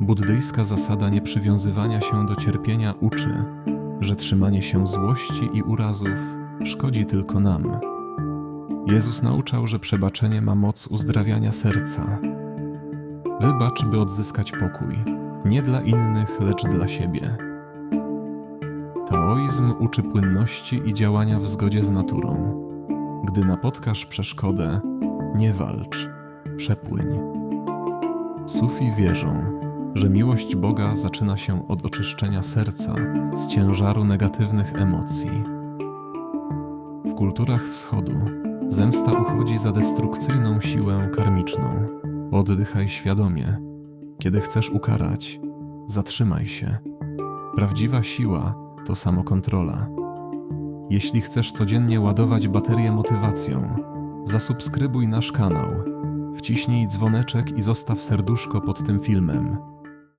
Buddyjska zasada nieprzywiązywania się do cierpienia uczy, że trzymanie się złości i urazów szkodzi tylko nam. Jezus nauczał, że przebaczenie ma moc uzdrawiania serca. Wybacz, by odzyskać pokój, nie dla innych, lecz dla siebie. Taoizm uczy płynności i działania w zgodzie z naturą. Gdy napotkasz przeszkodę, nie walcz, przepłyń. Sufi wierzą, że miłość Boga zaczyna się od oczyszczenia serca z ciężaru negatywnych emocji. W kulturach wschodu zemsta uchodzi za destrukcyjną siłę karmiczną. Oddychaj świadomie. Kiedy chcesz ukarać, zatrzymaj się. Prawdziwa siła to samokontrola. Jeśli chcesz codziennie ładować baterię motywacją, zasubskrybuj nasz kanał, wciśnij dzwoneczek i zostaw serduszko pod tym filmem.